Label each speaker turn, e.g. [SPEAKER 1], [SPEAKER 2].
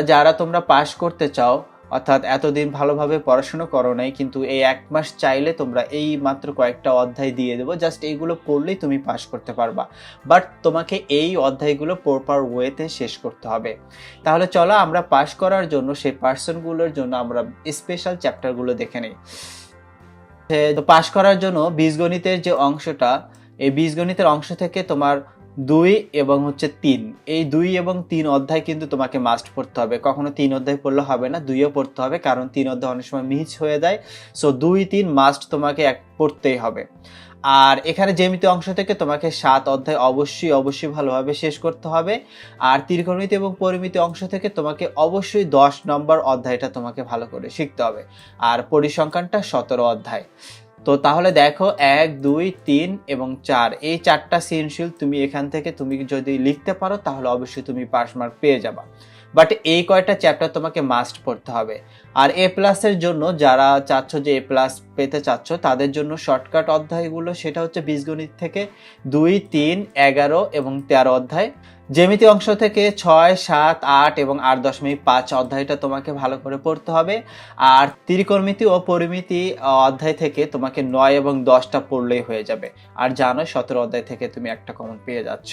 [SPEAKER 1] যারা তোমরা পাশ করতে চাও, অর্থাৎ এতদিন ভালোভাবে পড়াশোনা করো নাই, কিন্তু এই এক মাস চাইলে তোমরা এই মাত্র কয়েকটা অধ্যায় দিয়ে দেবো। জাস্ট এইগুলো পড়লেই তুমি পাশ করতে পারবা। বাট তোমাকে এই অধ্যায়গুলো প্রপার ওয়েতে শেষ করতে হবে। তাহলে চলো আমরা পাশ করার জন্য, সেই পার্সনগুলোর জন্য আমরা স্পেশাল চ্যাপ্টারগুলো দেখে নিই। তো পাশ করার জন্য বীজগণিতের যে অংশটা, এই বীজগণিতের অংশ থেকে তোমার দুই এবং হচ্ছে তিন। এই দুই এবং তিন অধ্যায় কিন্তু তোমাকে মাস্ট পড়তে হবে। কখনো তিন অধ্যায় পড়লে হবে না, দুইও পড়তে হবে, কারণ তিন অধ্যায় অনেক সময় মিস হয়ে যায়। সো দুই, তিন মাস্ট তোমাকে এক পড়তেই হবে। আর এখানে জ্যামিতি অংশ থেকে তোমাকে সাত অধ্যায় অবশ্যই অবশ্যই ভালোভাবে শেষ করতে হবে। আর ত্রিকোণমিতি এবং পরিমিতি অংশ থেকে তোমাকে অবশ্যই দশ নম্বর অধ্যায়টা তোমাকে ভালো করে শিখতে হবে। আর পরিসংখ্যানটা সতেরো অধ্যায়। তো তাহলে দেখো এক, দুই, তিন এবং চার। এই চারটা সৃজনশীল তুমি এখান থেকে তুমি যদি লিখতে পারো, তাহলে অবশ্যই তুমি পাস মার্ক পেয়ে যাবা। বাট এই কয়টা চ্যাপ্টার তোমাকে মাস্ট পড়তে হবে। আর এ প্লাসের জন্য যারা চাচ্ছ যে এ প্লাস পেতে চাচ্ছ, তাদের জন্য শর্টকাট অধ্যায়গুলো, সেটা হচ্ছে বীজগণিত থেকে দুই, তিন, এগারো এবং তেরো অধ্যায়। জ্যামিতি অংশ থেকে ছয়, সাত, আট এবং আট দশমিক পাঁচ অধ্যায়টা তোমাকে ভালো করে পড়তে হবে। আর ত্রিকর্মিতি ও পরিমিতি অধ্যায় থেকে তোমাকে নয় এবং দশটা পড়লেই হয়ে যাবে। আর জানো সতেরো অধ্যায় থেকে তুমি একটা কমন পেয়ে যাচ্ছ।